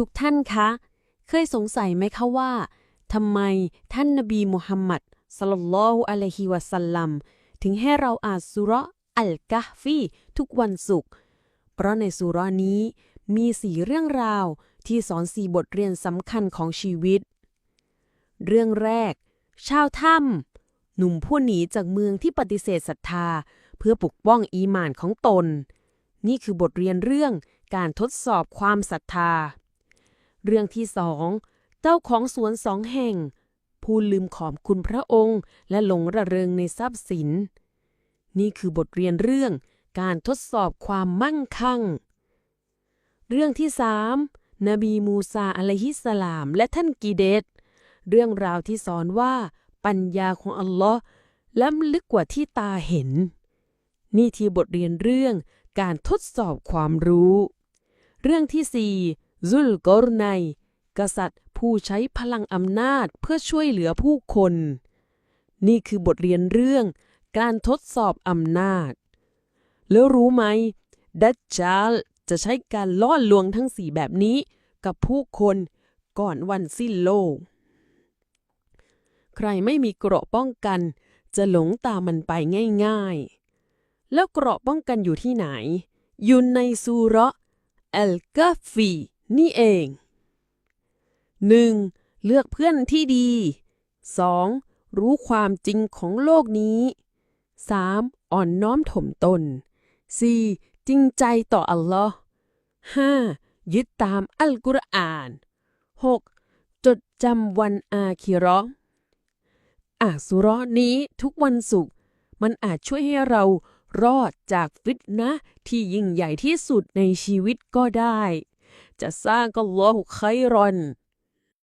ทุกท่านคะ เคยสงสัยไหมคะว่าทำไมท่านนบีมุฮัมมัดสลลัลลอฮุอะลัยฮิวะสัลลัมถึงให้เราอ่านสุราะอัลกะฟีทุกวันศุกร์ เพราะในสุรานี้มีสี่เรื่องราวที่สอนสี่บทเรียนสำคัญของชีวิต เรื่องแรก ชาวถ้ำหนุ่มผู้หนีจากเมืองที่ปฏิเสธศรัทธา เพื่อปกป้องอีหมานของตน นี่คือบทเรียนเรื่องการทดสอบความศรัทธา เรื่องที่สองเจ้าของสวนสองแห่ง ผู้ลืมขอบคุณพระองค์ และหลงระเริงในทรัพย์สิน นี่คือบทเรียนเรื่องการทดสอบความมั่งคั่ง เรื่องที่สามนบีมูซาอะลัยฮิสสลาม และท่านกีเดตเรื่องราวที่สอนว่าปัญญาของอัลลอฮ์ล้ำลึกกว่าที่ตาเห็น นี่ที่บทเรียนเรื่องการทดสอบความรู้ เรื่องที่สี่ ซุลกอรไนกษัตริย์ผู้ใช้พลังอำนาจเพื่อช่วยเหลือผู้คน นี่คือบทเรียนเรื่องการทดสอบอำนาจ แล้วรู้ไหม ดัจจาลจะใช้การล่อลวงทั้งสี่แบบนี้กับผู้คนก่อนวันสิ้นโลก ใครไม่มีเกราะป้องกัน จะหลงตามมันไปง่ายๆ แล้วเกราะป้องกันอยู่ที่ไหน อยู่ในซูระอัลกะฟี นี่เอง 1. เลือกเพื่อนที่ดี 2. รู้ความจริงของโลกนี้ 3. อ่อนน้อมถ่อมตน 4. จริงใจต่ออัลลอฮ์ 5. ยึดตามอัลกุรอาน 6. จดจำวันอาคิราะห์อ่าสุราะห์นี้ทุกวันศุกร์มันอาจช่วยให้เรารอดจากฟิตนะที่ยิ่งใหญ่ที่สุดในชีวิตก็ได้ จะสร้างก็ลอหุไครอน